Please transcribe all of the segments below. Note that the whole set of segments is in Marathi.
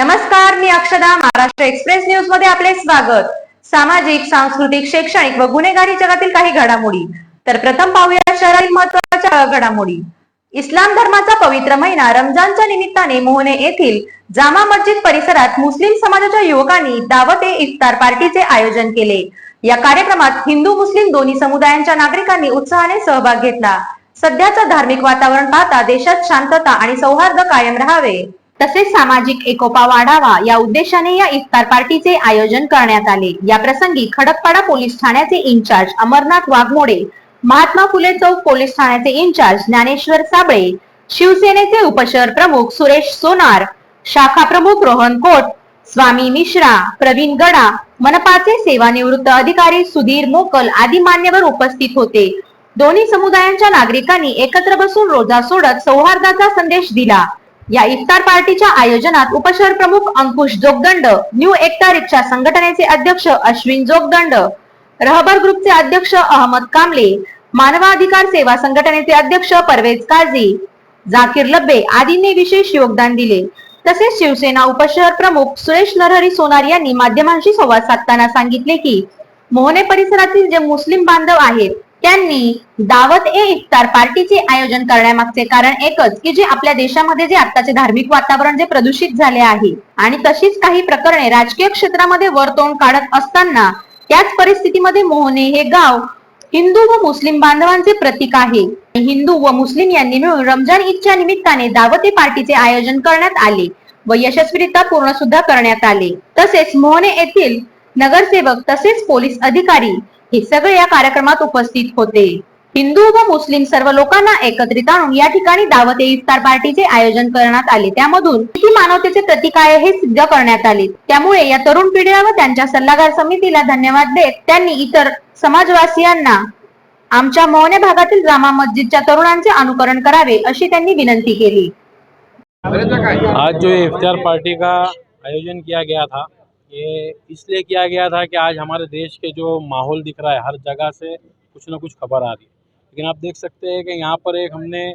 नमस्कार मी अक्षदा महाराष्ट्र एक्सप्रेस न्यूजमध्ये आपले स्वागत. सामाजिक सांस्कृतिक शैक्षणिक व गुन्हेगारी जगातील काही घडामोडी. तर प्रथम पाहूया शहरातील महत्त्वाच्या घडामोडी. इस्लाम धर्माचा पवित्र महिना रमजानच्या निमित्ताने मोहने येथील जामा मस्जिद परिसरात मुस्लिम समाजाच्या युवकांनी दावत ए इफ्तार पार्टीचे आयोजन केले. या कार्यक्रमात हिंदू मुस्लिम दोन्ही समुदायांच्या नागरिकांनी उत्साहाने सहभाग घेतला. सध्याचं धार्मिक वातावरण पाहता देशात शांतता आणि सौहार्द कायम राहावे. तसेच सामाजिक एकोपा वाढावा या उद्देशाने या इफ्तार पार्टीचे आयोजन करण्यात आले. या प्रसंगी खडकपाडा पोलीस ठाण्याचे इन्चार्ज अमरनाथ वाघमोडे महात्मा फुले चौक पोलीस ठाण्याचे इन्चार्ज ज्ञानेश्वर साबळे शिवसेनेचे उपशहर प्रमुख सुरेश सोनार शाखा प्रमुख रोहन कोट स्वामी मिश्रा प्रवीण गडा मनपाचे सेवानिवृत्त अधिकारी सुधीर मोकल आदी मान्यवर उपस्थित होते. दोन्ही समुदायांच्या नागरिकांनी एकत्र बसून रोजा सोडत सौहार्दाचा संदेश दिला. या इफ्तार पार्टीच्या आयोजनात उपशहर प्रमुख अंकुश जोगदंड न्यू एकता रिक्षा संघटनेचे अध्यक्ष अश्विन जोगदंड रहबर ग्रुपचे अध्यक्ष अहमद कामले मानवाधिकार सेवा संघटनेचे अध्यक्ष परवेज काझी जाकीर लब्बे आदींनी विशेष योगदान दिले. तसेच शिवसेना उपशहर प्रमुख सुरेश नरहरी सोनार यांनी माध्यमांशी संवाद साधताना सांगितले की मोहने परिसरातील जे मुस्लिम बांधव आहेत त्यांनी दावत ए इफ्तार पार्टीचे आयोजन करण्यामागचे कारण एकच की जे आपल्या देशामध्ये जे आताचे धार्मिक वातावरण जे प्रदूषित झाले आहे आणि तशीच काही प्रकरणे राजकीय क्षेत्रामध्ये वरतोंड काढत असताना त्याच परिस्थितीमध्ये मोहने हे गाव हिंदू व मुस्लिम बांधवांचे प्रतीक आहे. हिंदू व मुस्लिम यांनी मिळून रमजान ईदच्या निमित्ताने दावते पार्टीचे आयोजन करण्यात आले व यशस्वीरित्या पूर्ण सुद्धा करण्यात आले. तसेच मोहने येथील नगरसेवक तसेच पोलीस अधिकारी हे सगळे या कार्यक्रमात उपस्थित होते. हिंदू व मुस्लिम सर्व लोकांना एकत्रित आणून या ठिकाणी दावत इफ्तार पार्टीचे आयोजन करण्यात आले. त्यामधून किती मानवतेचे प्रतीक आहे हे सिद्ध करण्यात आले. त्यामुळे या तरुण पिढीला व त्यांच्या सल्लागार समितीला धन्यवाद देत त्यांनी इतर समाजवासियांना आमच्या मोहने भागातील जामा मस्जिदच्या तरुणांचे अनुकरण करावे अशी त्यांनी विनंती केली. आज जो इफ्तार पार्टी का आयोजन किया गया था ये इसलिए किया गया था कि आज हमारे देश के जो माहौल दिख रहा है हर जगह से कुछ ना कुछ खबर आ रही है। लेकिन आप देख सकते हैं कि यहाँ पर एक हमने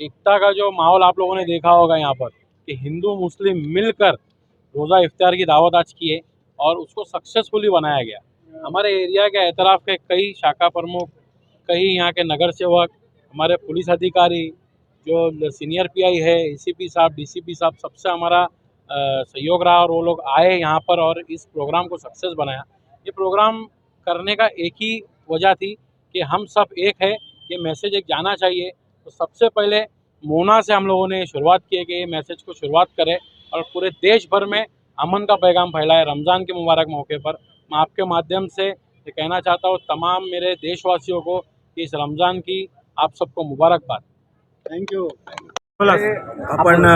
एकता का जो माहौल आप लोगों ने देखा होगा यहाँ पर कि हिंदू मुस्लिम मिलकर रोज़ा इफ्तार की दावत आज की है और उसको सक्सेसफुली बनाया गया। हमारे एरिया के एतराफ़ के कई शाखा प्रमुख कई यहाँ के नगर सेवक हमारे पुलिस अधिकारी जो सीनियर पीआई है एसीपी साहब डीसीपी साहब सबसे हमारा सहयोग रहा और वो लोग आए यहाँ पर और इस प्रोग्राम को सक्सेस बनाया। ये प्रोग्राम करने का एक ही वजह थी कि हम सब एक है ये मैसेज एक जाना चाहिए। तो सबसे पहले मोना से हम लोगों ने शुरुआत की है कि ये मैसेज को शुरुआत करें और पूरे देश भर में अमन का पैगाम फैलाए रमज़ान के मुबारक मौके पर। मैं आपके माध्यम से ये कहना चाहता हूँ तमाम मेरे देशवासियों को कि इस रमज़ान की आप सबको मुबारकबाद। थैंक यू आपण अ,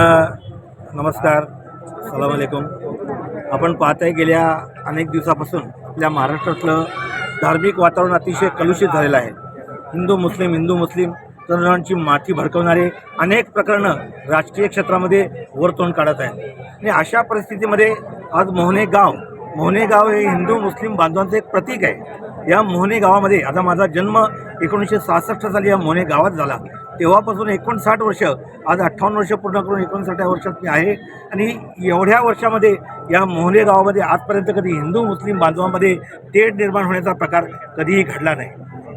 नमस्कार। सलाम अलेकुम आपण पाहताय गेल्या अनेक दिवसापासून आपल्या महाराष्ट्रातलं धार्मिक वातावरण अतिशय कलुषित झालेलं आहे. हिंदू मुस्लिम हिंदू मुस्लिम तरुणांची माथी भडकवणारे अनेक प्रकरणं राजकीय क्षेत्रामध्ये वरतोंड काढत आहेत. आणि अशा परिस्थितीमध्ये आज मोहने गाव मोहने गाव हे हिंदू मुस्लिम बांधवांचं एक प्रतीक आहे. या मोहने गावामध्ये आता माझा जन्म एकोणीसशे सहासष्ट साली या मोहने गावात झाला. तेव्हापासून एकोणसाठ वर्ष आज अठ्ठावन्न वर्ष पूर्ण करून एकोणसाठ्या वर्षात मी आहे. आणि एवढ्या वर्षामध्ये या मोहने गावामध्ये आजपर्यंत कधी हिंदू मुस्लिम बांधवामध्ये तेढ निर्माण होण्याचा प्रकार कधीही घडला नाही.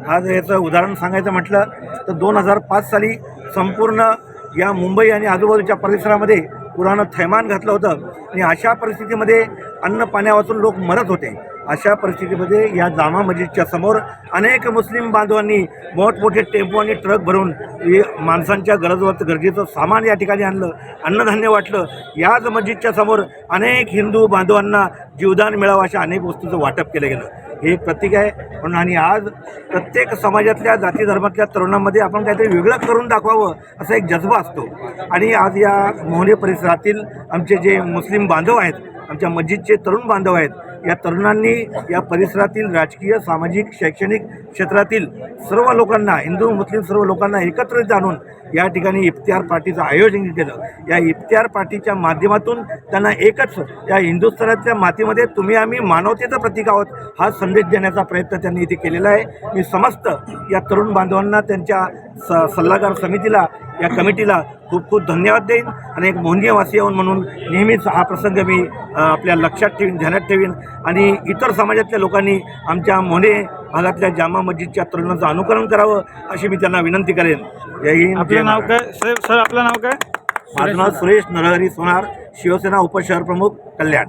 आज याचं उदाहरण सांगायचं म्हटलं तर दोन हजार पाच साली संपूर्ण या मुंबई आणि आजूबाजूच्या परिसरामध्ये पुरानं थैमान घातलं होतं. आणि अशा परिस्थितीमध्ये अन्न पाण्यावाचून लोक मरत होते. अशा परिस्थितीमध्ये या जामा मस्जिदच्या समोर अनेक मुस्लिम बांधवांनी मोठमोठे टेम्पो आणि ट्रक भरून हे माणसांच्या गरजवत गरजेचं सामान या ठिकाणी आणलं अन्नधान्य वाटलं. याच मस्जिदच्या समोर अनेक हिंदू बांधवांना जीवदान मिळावं अशा अनेक वस्तूचं वाटप केलं गेलं. हे एक प्रतीक आहे. म्हणून आणि आज प्रत्येक समाजातल्या जाती धर्मातल्या तरुणांमध्ये आपण काहीतरी वेगळं करून दाखवावं असा एक जज्बा असतो. आणि आज या मोहने परिसरातील आमचे जे मुस्लिम बांधव आहेत आमच्या मस्जिदचे तरुण बांधव आहेत या तरुणांनी या परिसरातील राजकीय सामाजिक शैक्षणिक क्षेत्रातील सर्व लोकांना हिंदू मुस्लिम सर्व लोकांना एकत्रित आणून या ठिकाणी इफ्तियार पार्टीचं आयोजन केलं. या इफ्तियार पार्टीच्या माध्यमातून त्यांना एकच या हिंदुस्थानातल्या मातीमध्ये तुम्ही आम्ही मानवतेचं प्रतीक आहोत हा संदेश देण्याचा प्रयत्न त्यांनी इथे केलेला आहे. मी समस्त या तरुण बांधवांना त्यांच्या स सल्लागार समितीला या कमिटीला खूप खूप धन्यवाद देईन आणि एक मोहनीयवासी येऊन म्हणून नेहमीच हा प्रसंग मी आपल्या लक्षात ठेवीन ध्यानात ठेवीन. आणि इतर समाजातल्या लोकांनी आमच्या मोने भागातल्या जामा मस्जिदच्या तरुणाचं अनुकरण करावं अशी मी त्यांना विनंती करेन. जय हिंद आपलं नाव. काय? सर सर आपलं नाव काय? माझं नाव सुरेश नरहरी सोनार शिवसेना उपशहर प्रमुख कल्याण.